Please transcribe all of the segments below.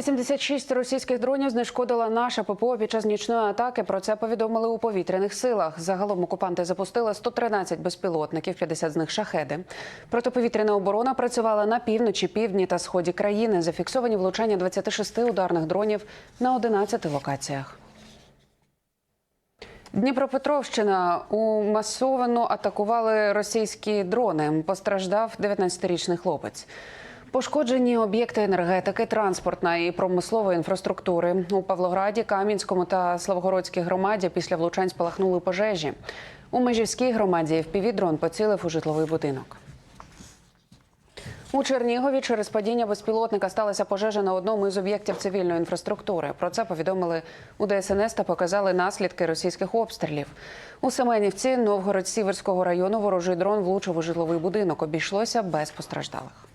86 російських дронів знешкодила наша ППО під час нічної атаки. Про це повідомили у повітряних силах. Загалом окупанти запустили 113 безпілотників, 50 з них шахеди. Протиповітряна оборона працювала на півночі, півдні та сході країни. Зафіксовані влучання 26 ударних дронів на 11 локаціях. Дніпропетровщина у масовано атакували російські дрони. Постраждав 19-річний хлопець. Пошкоджені об'єкти енергетики, транспортної і промислової інфраструктури у Павлограді, Кам'янському та Славгородській громаді після влучань спалахнули пожежі. У Межівській громаді дрон поцілив у житловий будинок. У Чернігові через падіння безпілотника сталася пожежа на одному із об'єктів цивільної інфраструктури. Про це повідомили у ДСНС та показали наслідки російських обстрілів. У Семенівці Новгород-Сіверського району ворожий дрон влучив у житловий будинок. Обійшлося без постраждалих.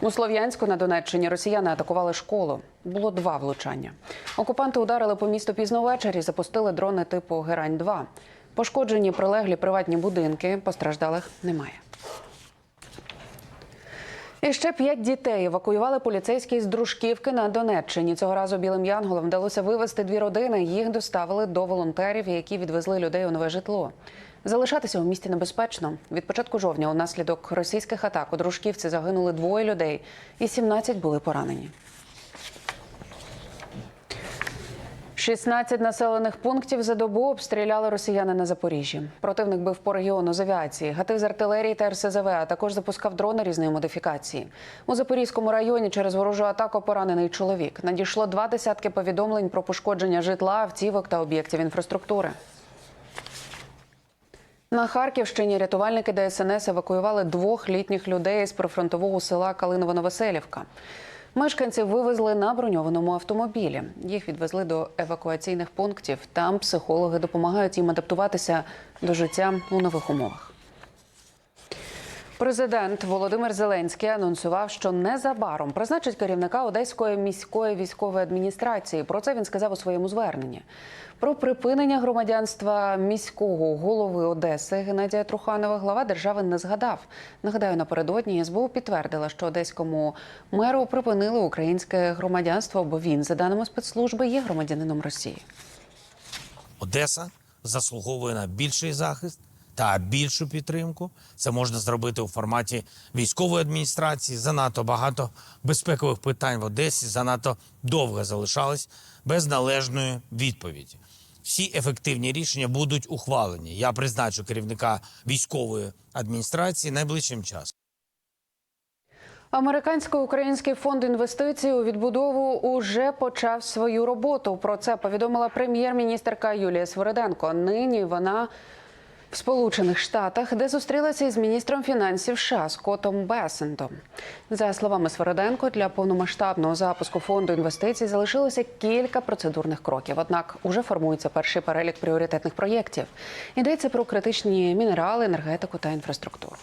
У Слов'янську на Донеччині росіяни атакували школу. Було два влучання. Окупанти ударили по місту пізно ввечері, запустили дрони типу Герань 2 Пошкоджені прилеглі приватні будинки. Постраждалих немає. І ще п'ять дітей евакуювали поліцейські з Дружківки на Донеччині. Цього разу білим янголам вдалося вивезти дві родини. Їх доставили до волонтерів, які відвезли людей у нове житло. Залишатися у місті небезпечно. Від початку жовтня унаслідок російських атак у Дружківці загинули двоє людей, і 17 були поранені. 16 населених пунктів за добу обстріляли росіяни на Запоріжжі. Противник бив по регіону з авіації, гатив з артилерії та РСЗВ, а також запускав дрони різної модифікації. У Запорізькому районі через ворожу атаку поранений чоловік. Надійшло два десятки повідомлень про пошкодження житла, автівок та об'єктів інфраструктури. На Харківщині рятувальники ДСНС евакуювали двох літніх людей з прифронтового села Калиново-Новоселівка. Мешканців вивезли на броньованому автомобілі. Їх відвезли до евакуаційних пунктів. Там психологи допомагають їм адаптуватися до життя у нових умовах. Президент Володимир Зеленський анонсував, що незабаром призначить керівника Одеської міської військової адміністрації. Про це він сказав у своєму зверненні. Про припинення громадянства міського голови Одеси Геннадія Труханова глава держави не згадав. Нагадаю, напередодні СБУ підтвердила, що одеському меру припинили українське громадянство, бо він, за даними спецслужби, є громадянином Росії. Одеса заслуговує на більший захист та більшу підтримку. Це можна зробити у форматі військової адміністрації. Занадто багато безпекових питань в Одесі занадто довго залишались без належної відповіді. Всі ефективні рішення будуть ухвалені. Я призначу керівника військової адміністрації найближчим часом. Американсько-український фонд інвестицій у відбудову уже почав свою роботу. Про це повідомила прем'єр-міністерка Юлія Свориденко. Нині вона Сполучених Штатах, де зустрілася із міністром фінансів США Скоттом Бесентом. За словами Свориденко, для повномасштабного запуску фонду інвестицій залишилося кілька процедурних кроків. Однак уже формується перший перелік пріоритетних проєктів. Йдеться про критичні мінерали, енергетику та інфраструктуру.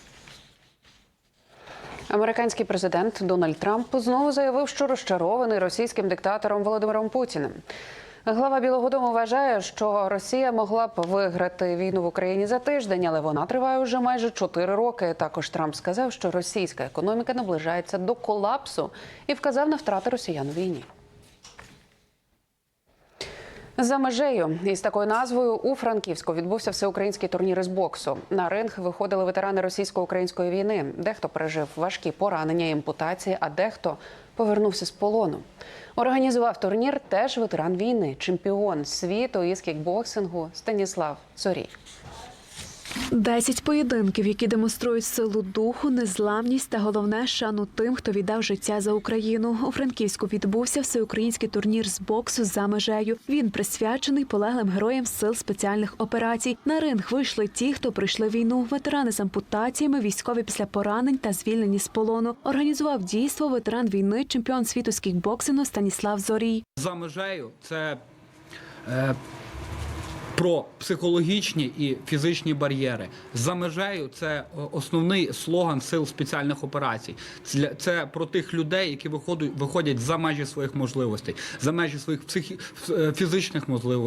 Американський президент Дональд Трамп знову заявив, що розчарований російським диктатором Володимиром Путіним. Глава Білого Дому вважає, що Росія могла б виграти війну в Україні за тиждень, але вона триває вже майже 4 роки. Також Трамп сказав, що російська економіка наближається до колапсу і вказав на втрати росіян у війні. За межею із такою назвою у Франківську відбувся всеукраїнський турнір із боксу. На ринг виходили ветерани російсько-української війни. Дехто пережив важкі поранення, і ампутації, а дехто повернувся з полону. Організував турнір теж ветеран війни, чемпіон світу із кікбоксингу Станіслав Зорій. Десять поєдинків, які демонструють силу духу, незламність та головне шану тим, хто віддав життя за Україну. У Франківську відбувся всеукраїнський турнір з боксу за межею. Він присвячений полеглим героям сил спеціальних операцій. На ринг вийшли ті, хто пройшли війну, ветерани з ампутаціями, військові після поранень та звільнені з полону. Організував дійство ветеран війни, чемпіон світу з кікбоксингу Станіслав Зорій. За межею це е, про психологічні і фізичні бар'єри. За межею це е, основний слоган сил спеціальних операцій. Це, про тих людей, які виходять, виходять за межі своїх можливостей, за межі своїх психі, е, фізичних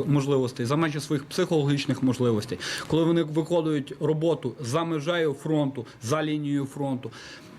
можливостей, за межі своїх психологічних можливостей. Коли вони виконують роботу за межею фронту, за лінією фронту.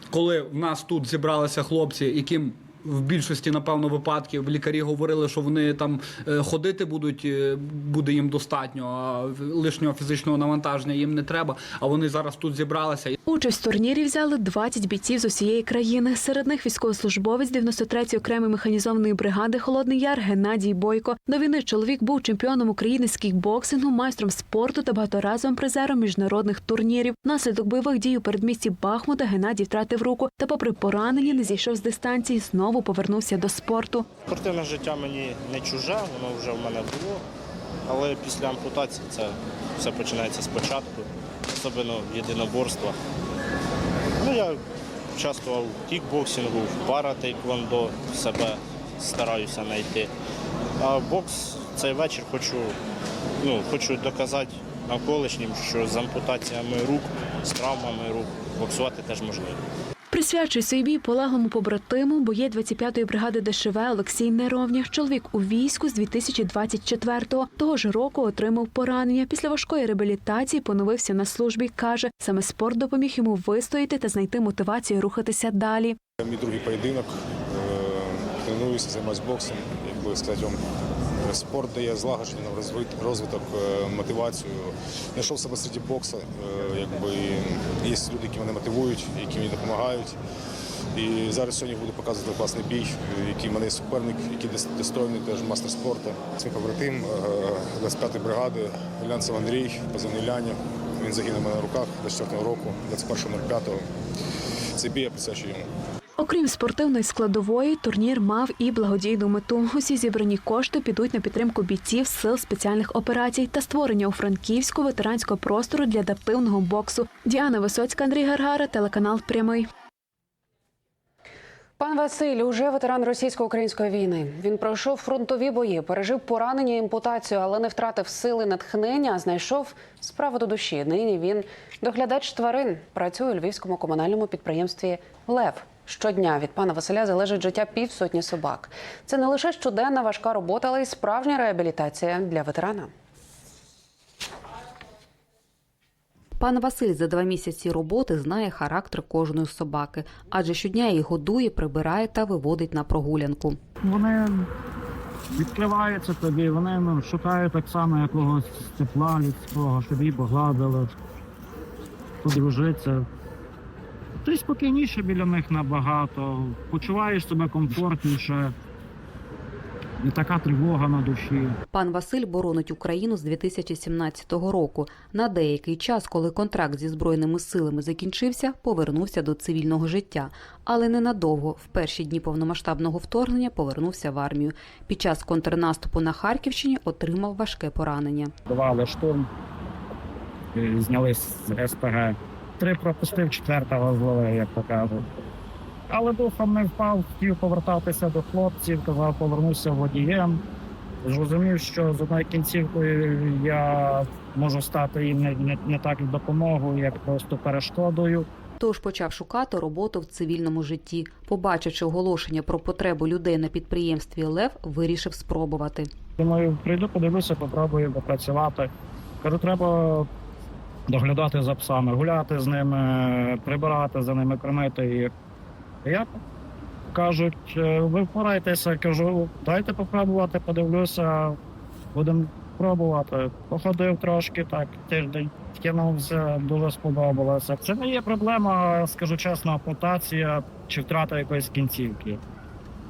Коли в нас тут зібралися хлопці, яким в більшості, напевно, випадків лікарі говорили, що вони там е, ходити будуть, е, буде їм достатньо, а лишнього фізичного навантаження їм не треба. А вони зараз тут зібралися. Участь в турнірі взяли 20 бійців з усієї країни. Серед них військовослужбовець 93-ї окремої механізованої бригади Холодний Яр Геннадій Бойко. До війни чоловік був чемпіоном України з кікбоксингу, майстром спорту та багаторазовим призером міжнародних турнірів. Внаслідок бойових дій у передмісті Бахмута Геннадій втратив руку та, попри поранення, не зійшов з дистанції. Знову повернувся до спорту. Спортивне життя мені не чуже, воно вже в мене було. Але після ампутації це все починається спочатку, особливо в єдиноборствах. Ну, я участвував в кікбоксингу, в пара-тейквондо, себе стараюся знайти. А бокс цей вечір хочу, ну, хочу доказати навколишнім, що з ампутаціями рук, з травмами рук боксувати теж можливо. Присвячує свій бій полеглому побратиму боєць 25-ї бригади ДШВ Олексій Неровнях. Чоловік у війську з 2024-го. Того ж року отримав поранення. Після важкої реабілітації поновився на службі. Каже, саме спорт допоміг йому вистояти та знайти мотивацію рухатися далі. Мій другий поєдинок. Е, Тренуюся, займаюся боксом. Як би сказати, вам, спорт дає злагодження, розвит- розвиток, е, мотивацію. Знайшов себе серед бокса. е, Якби є люди, які мене мотивують, які мені допомагають. І зараз сьогодні буду показувати класний бій, е, який в мене суперник, який достойний, теж мастер спорту. Це побратим е, 25-ї бригади, Глянцев Андрій, позивний Ляня. Він загинув мене на руках 24-го року, 21.05. Цей бій я присвячую йому. Окрім спортивної складової, турнір мав і благодійну мету. Усі зібрані кошти підуть на підтримку бійців сил спеціальних операцій та створення у Франківську ветеранського простору для адаптивного боксу. Діана Висоцька, Андрій Гаргара, телеканал Прямий. Пан Василь уже ветеран російсько-української війни. Він пройшов фронтові бої, пережив поранення і ампутацію, але не втратив сили натхнення, а знайшов справу до душі. Нині він доглядач тварин. Працює у львівському комунальному підприємстві Лев. Щодня від пана Василя залежить життя півсотні собак. Це не лише щоденна важка робота, але й справжня реабілітація для ветерана. Пан Василь за два місяці роботи знає характер кожної собаки, адже щодня її годує, прибирає та виводить на прогулянку. вони відкриваються тобі, вони ну, шукають так само якогось тепла людського, щоб її погладили, подружитися. Ти спокійніше біля них набагато, почуваєш себе комфортніше, не така тривога на душі. Пан Василь боронить Україну з 2017 року. На деякий час, коли контракт зі збройними силами закінчився, повернувся до цивільного життя, але ненадовго. В перші дні повномасштабного вторгнення повернувся в армію. Під час контрнаступу на Харківщині отримав важке поранення. Давали штурм, знялись з СПГ. Три пропустив, четвертого зловив, як то кажуть. Але духом не впав, хотів повертатися до хлопців, казав, повернувся водієм. Зрозумів, що з одною кінцівкою я можу стати їм не, не, не так допомогою, як просто перешкодою. Тож почав шукати роботу в цивільному житті. Побачивши оголошення про потребу людей на підприємстві Лев, вирішив спробувати. Думаю, прийду, подивлюся, попробую попрацювати. Кажу, треба доглядати за псами, гуляти з ними, прибирати за ними, кормити їх. Як кажуть, «Е, ви впорайтеся, кажу, дайте попробувати, подивлюся, будемо пробувати. Походив трошки, так, тиждень втягнувся, дуже сподобалося. Це не є проблема, скажу чесно, ампутація чи втрата якоїсь кінцівки.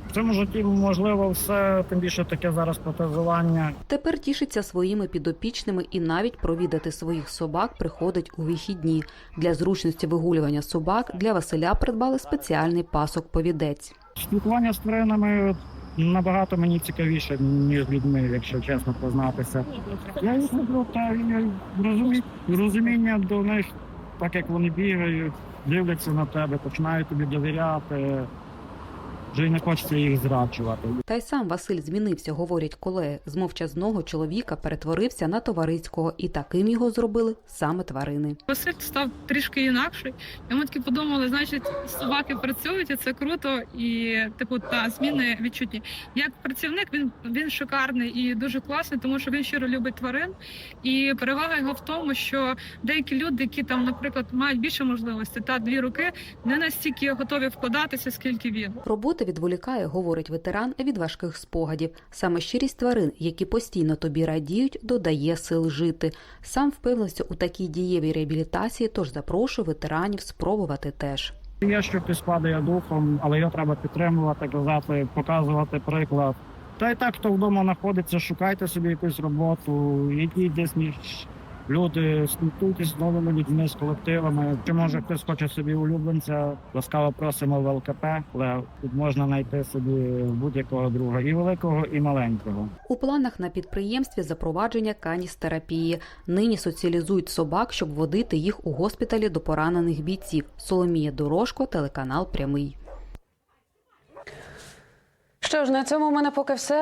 В цьому житті можливо все, тим більше таке зараз протезування. Тепер тішиться своїми підопічними і навіть провідати своїх собак приходить у вихідні. Для зручності вигулювання собак для Василя придбали спеціальний пасок-повідець. Спілкування з тваринами набагато мені цікавіше, ніж людьми, якщо чесно признатися. Я їх люблю та розумі... розуміння до них, так як вони бігають, дивляться на тебе, починають тобі довіряти. Вже не хочеться їх зраджувати. Та й сам Василь змінився, говорять колеги. З мовчазного чоловіка перетворився на товариського, і таким його зробили саме тварини. Василь став трішки інакший. І ми таки подумали, значить, собаки працюють, і це круто, і типу та зміни відчутні. Як працівник він він шикарний і дуже класний, тому що він щиро любить тварин. І перевага його в тому, що деякі люди, які там, наприклад, мають більше можливостей, та дві руки, не настільки готові вкладатися, скільки він. Роботи відволікає, говорить ветеран, від важких спогадів. Саме щирість тварин, які постійно тобі радіють, додає сил жити. Сам впевнився у такій дієвій реабілітації, тож запрошує ветеранів спробувати теж. Є, що хтось падає духом, але його треба підтримувати, казати, показувати приклад. Та й так, хто вдома знаходиться, шукайте собі якусь роботу, йдіть десь між люди, спілкуйтесь з новими людьми, з колективами. Чи може хтось хоче собі улюбленця, ласкаво просимо в ЛКП, але тут можна знайти собі будь-якого друга, і великого, і маленького. У планах на підприємстві запровадження каністерапії. Нині соціалізують собак, щоб водити їх у госпіталі до поранених бійців. Соломія Дорожко, телеканал Прямий. Що ж, на цьому в мене поки все.